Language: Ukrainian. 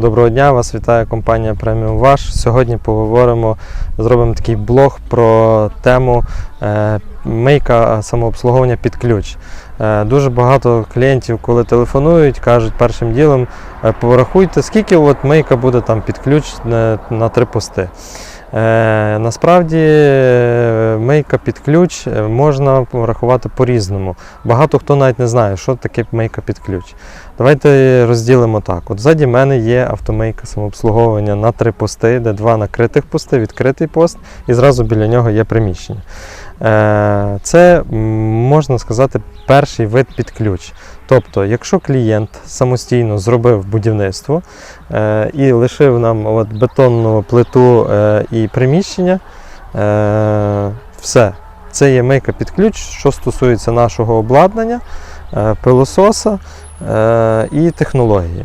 Доброго дня, вас вітає компанія Premium Ваш. Сьогодні поговоримо, зробимо такий блог про тему мийка самообслуговування під ключ. Е, дуже багато клієнтів, коли телефонують, кажуть першим ділом, е, порахуйте, скільки от мийка буде там під ключ на, три пости. Е, насправді е, мийка під ключ е, можна порахувати по-різному. Багато хто навіть не знає, що таке мийка під ключ. Давайте розділимо так. От ззаді мене є автомийка самообслуговування на три пости, де два накритих пости, відкритий пост, і зразу біля нього є приміщення. Е, Це можна сказати перший вид під ключ. Тобто, якщо клієнт самостійно зробив будівництво е, і лишив нам от бетонну плиту е, і приміщення, все. Це є мийка під ключ, що стосується нашого обладнання, пилососа і технології.